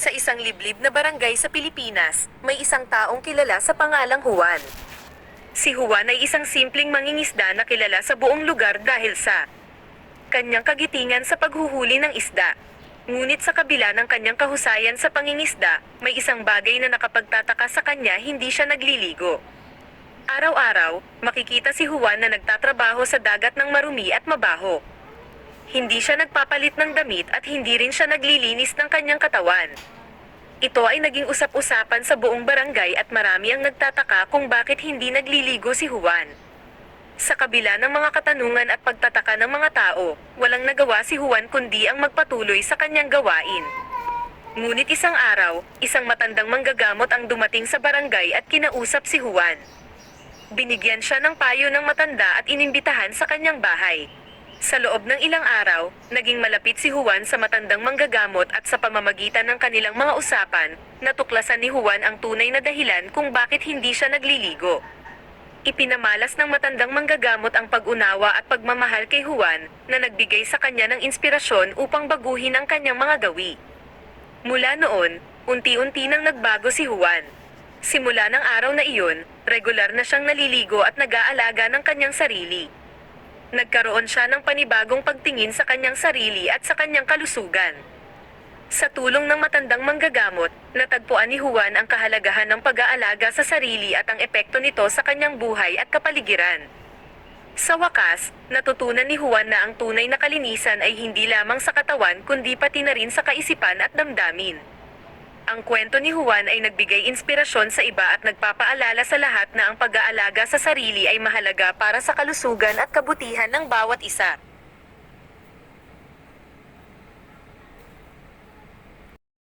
Sa isang liblib na barangay sa Pilipinas, may isang taong kilala sa pangalang Juan. Si Juan ay isang simpleng mangingisda na kilala sa buong lugar dahil sa kanyang kagitingan sa paghuhuli ng isda. Ngunit sa kabila ng kanyang kahusayan sa pangingisda, may isang bagay na nakapagtataka sa kanya hindi siya nagliligo. Araw-araw, makikita si Juan na nagtatrabaho sa dagat ng marumi at mabaho. Hindi siya nagpapalit ng damit at hindi rin siya naglilinis ng kanyang katawan. Ito ay naging usap-usapan sa buong barangay at marami ang nagtataka kung bakit hindi nagliligo si Juan. Sa kabila ng mga katanungan at pagtataka ng mga tao, walang nagawa si Juan kundi ang magpatuloy sa kanyang gawain. Ngunit isang araw, isang matandang manggagamot ang dumating sa barangay at kinausap si Juan. Binigyan siya ng payo ng matanda at inimbitahan sa kanyang bahay. Sa loob ng ilang araw, naging malapit si Juan sa matandang manggagamot at sa pamamagitan ng kanilang mga usapan, natuklasan ni Juan ang tunay na dahilan kung bakit hindi siya nagliligo. Ipinamalas ng matandang manggagamot ang pag-unawa at pagmamahal kay Juan na nagbigay sa kanya ng inspirasyon upang baguhin ang kanyang mga gawi. Mula noon, unti-unti nang nagbago si Juan. Simula ng araw na iyon, regular na siyang naliligo at nag-aalaga ng kanyang sarili. Nagkaroon siya ng panibagong pagtingin sa kanyang sarili at sa kanyang kalusugan. Sa tulong ng matandang manggagamot, natagpuan ni Juan ang kahalagahan ng pag-aalaga sa sarili at ang epekto nito sa kanyang buhay at kapaligiran. Sa wakas, natutunan ni Juan na ang tunay na kalinisan ay hindi lamang sa katawan kundi pati na rin sa kaisipan at damdamin. Ang kwento ni Juan ay nagbigay inspirasyon sa iba at nagpapaalala sa lahat na ang pag-aalaga sa sarili ay mahalaga para sa kalusugan at kabutihan ng bawat isa.